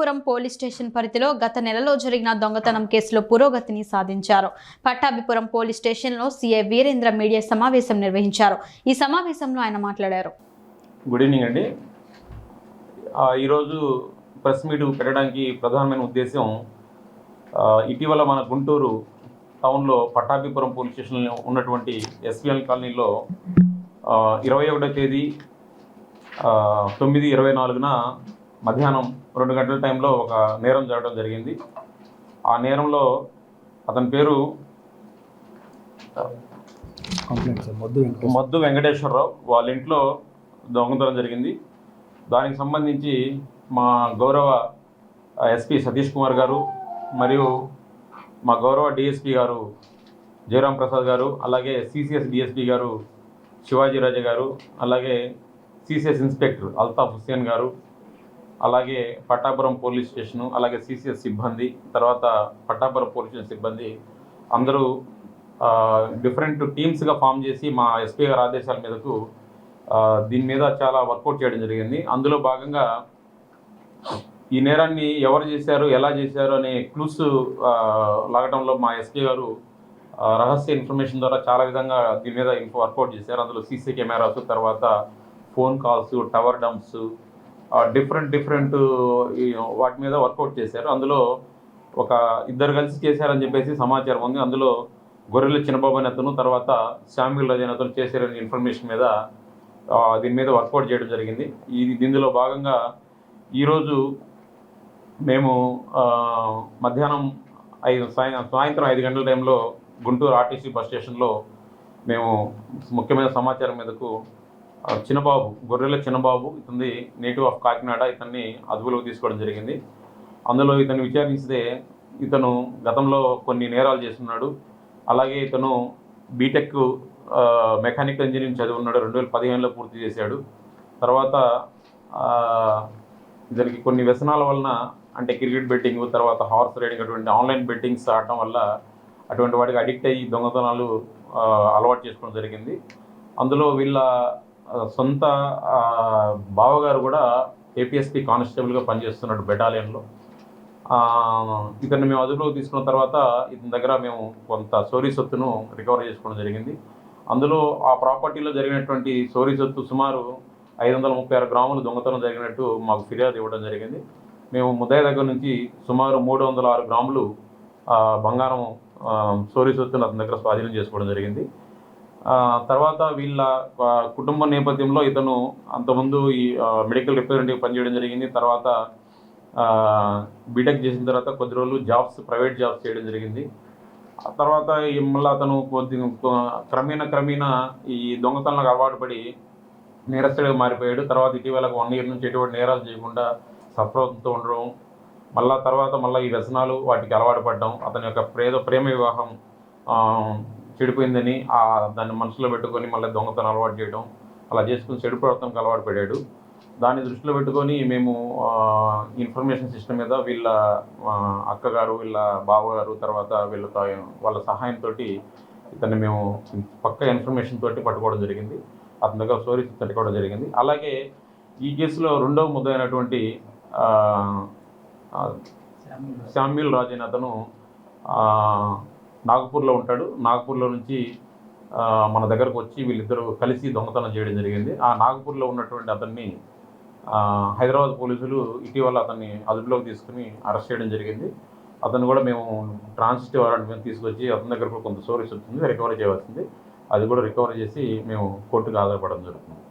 Pattabhipuram police station పరిధిలో గత నెలలో జరిగిన దొంగతనం కేసులో పురోగతిని సాధించారు. పట్టాభిపురం పోలీస్ స్టేషన్లో సీఏ వీరేంద్ర మీడియా సమావేశం నిర్వహించారు. ఈ సమావేశంలో ఆయన మాట్లాడారు. గుడ్ ఈవినింగ్ అండి. ఈరోజు ప్రెస్ మీట్ పెట్టడానికి ప్రధానమైన ఉద్దేశం ఇటీవల మన గుంటూరు టౌన్లో పట్టాభిపురం పోలీస్ స్టేషన్లో ఉన్నటువంటి ఎస్పీఎల్ కాలనీలో ఇరవై ఒకటో తేదీ తొమ్మిది ఇరవై నాలుగున మధ్యాహ్నం రెండు గంటల టైంలో ఒక నేరం జరగడం జరిగింది. ఆ నేరంలో అతని పేరు మద్దు వెంకటేశ్వరరావు. వాళ్ళ ఇంట్లో దొంగతనం జరిగింది. దానికి సంబంధించి మా గౌరవ ఎస్పి సతీష్ కుమార్ గారు మరియు మా గౌరవ డిఎస్పి గారు జయరాం ప్రసాద్ గారు అలాగే సిసిఎస్ డిఎస్పి గారు శివాజీ రాజా గారు అలాగే సిసిఎస్ ఇన్స్పెక్టర్ అల్తాఫ్ హుస్సేన్ గారు అలాగే పట్టాపురం పోలీస్ స్టేషను అలాగే సిసిఎస్ సిబ్బంది తర్వాత పట్టాపురం పోలీస్ స్టేషన్ సిబ్బంది అందరూ డిఫరెంట్ టీమ్స్గా ఫామ్ చేసి మా ఎస్పీ గారి ఆదేశాల మీదకు దీని మీద చాలా వర్కౌట్ చేయడం జరిగింది. అందులో భాగంగా ఈ నేరాన్ని ఎవరు చేశారు ఎలా చేశారు అనే క్లూస్ లాగటంలో మా ఎస్పీ గారు రహస్య ఇన్ఫర్మేషన్ ద్వారా చాలా విధంగా దీని మీద ఇన్ఫో వర్కౌట్ చేశారు. అందులో సీసీ కెమెరాస్ తర్వాత phone calls tower dumps different different వాటి మీద వర్కౌట్ చేశారు. అందులో ఒక ఇద్దరు కలిసి చేశారని చెప్పేసి సమాచారం ఉంది. అందులో గొర్రెల చిన్నబాబు అనే అతను తర్వాత శామ్యుల్ రజన్ అతను చేశారనే ఇన్ఫర్మేషన్ మీద దీని మీద వర్కౌట్ చేయడం జరిగింది. ఇది దీనిలో భాగంగా ఈరోజు మేము మధ్యాహ్నం ఐదు సాయం సాయంత్రం ఐదు గంటల టైంలో గుంటూరు ఆర్టీసీ బస్ స్టేషన్లో మేము ముఖ్యమైన సమాచారం మీదకు చిన్నబాబు గొర్రెల చిన్నబాబు ఇతని నేటివ్ ఆఫ్ కాకినాడ ఇతన్ని అదుపులోకి తీసుకోవడం జరిగింది. అందులో ఇతను విచారిస్తే ఇతను గతంలో కొన్ని నేరాలు చేస్తున్నాడు. అలాగే ఇతను బీటెక్ మెకానికల్ ఇంజనీరింగ్ చదివి ఉన్నాడు రెండు వేల పదిహేనులో పూర్తి చేశాడు. తర్వాత ఇతనికి కొన్ని వ్యసనాల వలన అంటే క్రికెట్ బెట్టింగ్ తర్వాత హార్స్ రైడింగ్ అటువంటి ఆన్లైన్ బెట్టింగ్స్ ఆడటం వల్ల అటువంటి వాటికి అడిక్ట్ అయ్యి దొంగతనాలు అలవాటు చేసుకోవడం జరిగింది. అందులో వీళ్ళ సొంత బావగారు కూడా ఏపీఎస్పీ కానిస్టేబుల్గా పనిచేస్తున్నాడు బెటాలియన్లో. ఆ, ఇతన్ని మేము అదుపులోకి తీసుకున్న తర్వాత ఇతని దగ్గర మేము కొంత సోరీ సొత్తును రికవర్ చేసుకోవడం జరిగింది. అందులో ఆ ప్రాపర్టీలో జరిగినటువంటి సోరీ సొత్తు సుమారు ఐదు వందల ముప్పై ఆరు గ్రాములు దొంగతనం జరిగినట్టు మాకు ఫిర్యాదు ఇవ్వడం జరిగింది. మేము ముద్దాయి దగ్గర నుంచి సుమారు మూడు వందల ఆరు గ్రాములు బంగారం సోరీ సొత్తును అతని దగ్గర స్వాధీనం చేసుకోవడం జరిగింది. తర్వాత వీళ్ళ కుటుంబ నేపథ్యంలో ఇతను అంతకుముందు ఈ మెడికల్ రిప్రజెంటేటివ్ పనిచేయడం జరిగింది. తర్వాత బీటెక్ చేసిన తర్వాత కొద్ది రోజులు జాబ్స్ ప్రైవేట్ జాబ్స్ చేయడం జరిగింది. తర్వాత మళ్ళీ అతను కొద్ది క్రమేణా క్రమేణా ఈ దొంగతనాలకు అలవాటు పడి నేరస్తుడిగా మారిపోయాడు. తర్వాత ఇటీవల వన్ ఇయర్ నుంచి ఎటువంటి నేరాలు చేయకుండా సఫలతో ఉండడం మళ్ళా తర్వాత మళ్ళీ ఈ వ్యసనాలు వాటికి అలవాటు పడడం అతని యొక్క ప్రేద ప్రేమ వివాహం చెడిపోయిందని ఆ దాన్ని మనసులో పెట్టుకొని మళ్ళీ దొంగతనం అలవాటు చేయడం అలా చేసుకుని చెడు ప్రవర్తనకు అలవాటు పడాడు. దాన్ని దృష్టిలో పెట్టుకొని మేము ఇన్ఫర్మేషన్ సిస్టమ్ మీద వీళ్ళ అక్కగారు వీళ్ళ బావగారు తర్వాత వీళ్ళతో వాళ్ళ సహాయంతో ఇతన్ని మేము పక్క ఇన్ఫర్మేషన్ తోటి పట్టుకోవడం జరిగింది. అతని దగ్గర స్టోరీస్ పట్టుకోవడం జరిగింది. అలాగే ఈ కేసులో రెండవ ముద్ద అయినటువంటి శామ్యుల్ రాజ్. అనే అతను నాగపూర్లో ఉంటాడు. నాగపూర్లో నుంచి మన దగ్గరకు వచ్చి వీళ్ళిద్దరూ కలిసి దొంగతనం చేయడం జరిగింది. ఆ నాగపూర్లో ఉన్నటువంటి అతన్ని హైదరాబాద్ పోలీసులు ఇటీవల అతన్ని అదుపులోకి తీసుకుని అరెస్ట్ చేయడం జరిగింది. అతను కూడా మేము ట్రాన్సిట్ వారెంట్ మేము తీసుకొచ్చి అతని దగ్గర కూడా కొంత సోరీస్ వచ్చింది రికవరీ చేయవలసింది. అది కూడా రికవరీ చేసి మేము కోర్టుకు ఆధారపడడం జరుగుతుంది.